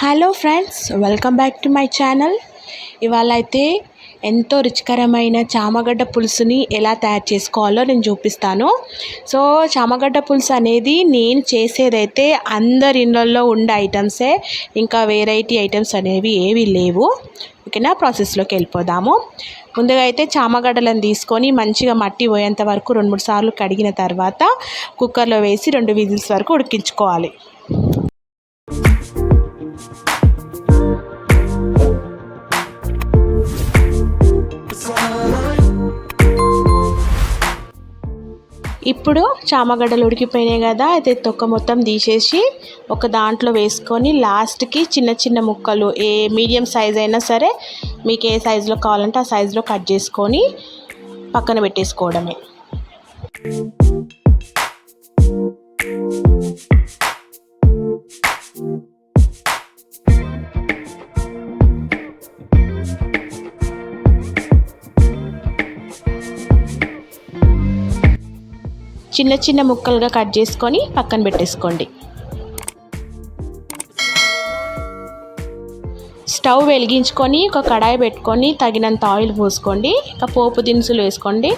Hello friends welcome back to my channel ఇవాళ అయితే ఎంతో రుచికరమైన చామగడ్డ పులుసుని ఎలా తయారు చేసుకోవాలో నేను చూపిస్తాను. సో చామగడ్డ పులుసు అనేది నేను చేసేదైతే అందరి ఇళ్ళల్లో ఉండే ఐటమ్సే ఇంకా వెరైటీ ఐటమ్స్ అనేవి ఏవి లేవు. ఓకేనా? ప్రాసెస్లోకి వెళ్ళిపోదాము. ముందుగా అయితే చామగడ్డలను తీసుకొని మంచిగా మట్టి పోయేంత వరకు రెండు మూడు సార్లు కడిగిన తర్వాత కుక్కర్లో వేసి రెండు విజిల్స్ వరకు ఉడికించుకోవాలి. ఇప్పుడు చామగడ్డలు ఉడికిపోయినాయి కదా అయితే తొక్క మొత్తం తీసేసి ఒక దాంట్లో వేసుకొని లాస్ట్కి చిన్న చిన్న ముక్కలు ఏ మీడియం సైజ్ అయినా సరే మీకు ఏ సైజులో కావాలంటే ఆ సైజులో కట్ చేసుకొని పక్కన పెట్టేసుకోవడమే. చిన్న చిన్న ముక్కలుగా కట్ చేసుకొని పక్కన పెట్టేసుకోండి. స్టవ్ వెలిగించుకొని ఒక కడాయి పెట్టుకొని తగినంత ఆయిల్ పోసుకోండి. ఇంకా పోపు దినుసులు వేసుకోండి.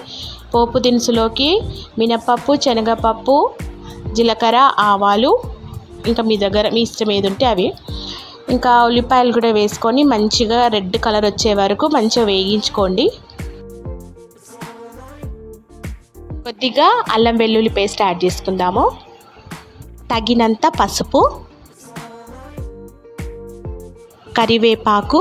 పోపు దినుసులోకి మినపప్పు శనగపప్పు జీలకర్ర ఆవాలు ఇంకా మీ దగ్గర మీ ఇష్టం ఏది ఉంటే అవి. ఇంకా ఉల్లిపాయలు కూడా వేసుకొని మంచిగా రెడ్ కలర్ వచ్చే వరకు మంచిగా వేగించుకోండి. కొద్దిగా అల్లం వెల్లుల్లి పేస్ట్ యాడ్ చేసుకుందాము. తగినంత పసుపు కరివేపాకు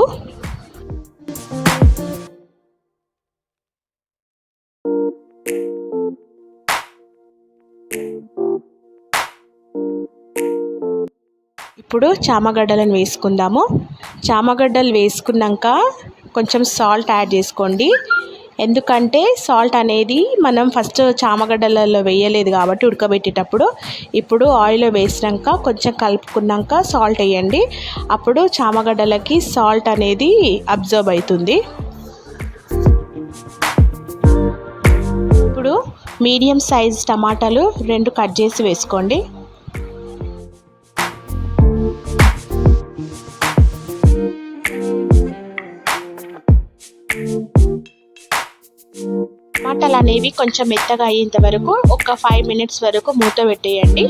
ఇప్పుడు చామగడ్డలను వేసుకుందాము. చామగడ్డలు వేసుకున్నాక కొంచెం సాల్ట్ యాడ్ చేసుకోండి. ఎందుకంటే సాల్ట్ అనేది మనం ఫస్ట్ చామగడ్డలలో వేయలేదు కాబట్టి ఉడకబెట్టేటప్పుడు ఇప్పుడు ఆయిల్లో వేసినాక కొంచెం కలుపుకున్నాక సాల్ట్ వేయండి. అప్పుడు చామగడ్డలకి సాల్ట్ అనేది అబ్జర్వ్ అవుతుంది. ఇప్పుడు మీడియం సైజ్ టమాటాలు రెండు కట్ చేసి వేసుకోండి. అనేవి కొంచెం మెత్తగా అయ్యేంత వరకు ఒక ఫైవ్ మినిట్స్ వరకు మూత పెట్టేయండి.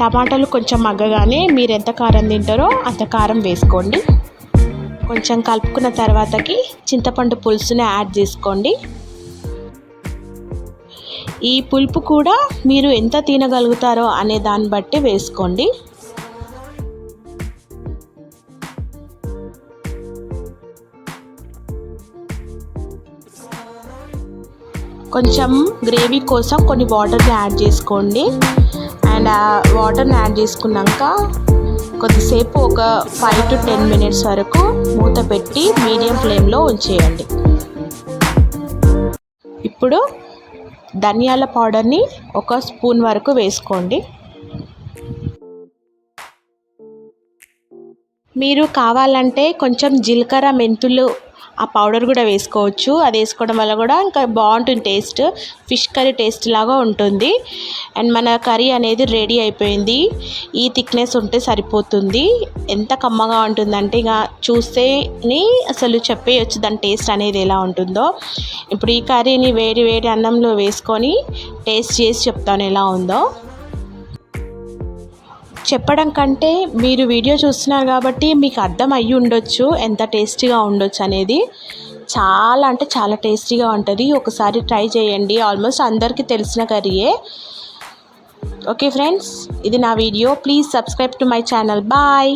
టమాటాలు కొంచెం మగ్గగానే మీరు ఎంత కారం తింటారో అంత కారం వేసుకోండి. కొంచెం కలుపుకున్న తర్వాతకి చింతపండు పులుసుని యాడ్ చేసుకోండి. ఈ పులుపు కూడా మీరు ఎంత తినగలుగుతారో అనే దాన్ని బట్టి వేసుకోండి. కొంచెం గ్రేవీ కోసం కొన్ని వాటర్ని యాడ్ చేసుకోండి. అండ్ ఆ వాటర్ని యాడ్ చేసుకున్నాక కొద్దిసేపు ఒక ఫైవ్ టు టెన్ మినిట్స్ వరకు మూత పెట్టి మీడియం ఫ్లేమ్లో ఉంచేయండి. ఇప్పుడు ధనియాల పౌడర్ని ఒక స్పూన్ వరకు వేసుకోండి. మీరు కావాలంటే కొంచెం జీలకర్ర మెంతులు ఆ పౌడర్ కూడా వేసుకోవచ్చు. అది వేసుకోవడం వల్ల కూడా ఇంకా బాగుంటుంది టేస్ట్. ఫిష్ కర్రీ టేస్ట్ లాగా ఉంటుంది. అండ్ మన కర్రీ అనేది రెడీ అయిపోయింది. ఈ థిక్నెస్ ఉంటే సరిపోతుంది. ఎంత కమ్మగా ఉంటుందంటే ఇక చూస్తేని అసలు చెప్పేయచ్చు దాని టేస్ట్ అనేది ఎలా ఉంటుందో. ఇప్పుడు ఈ కర్రీని వేడి వేడి అన్నంలో వేసుకొని టేస్ట్ చేసి చెప్తాను ఎలా ఉందో. చెప్పడం కంటే మీరు వీడియో చూస్తున్నారు కాబట్టి మీకు అర్థం అయ్యి ఉండొచ్చు ఎంత టేస్టీగా ఉండొచ్చు అనేది. చాలా అంటే చాలా టేస్టీగా ఉంటుంది. ఒకసారి ట్రై చేయండి. ఆల్మోస్ట్ అందరికీ తెలిసిన కర్రీయే. ఓకే ఫ్రెండ్స్ ఇది నా video. Please subscribe to my channel. Bye.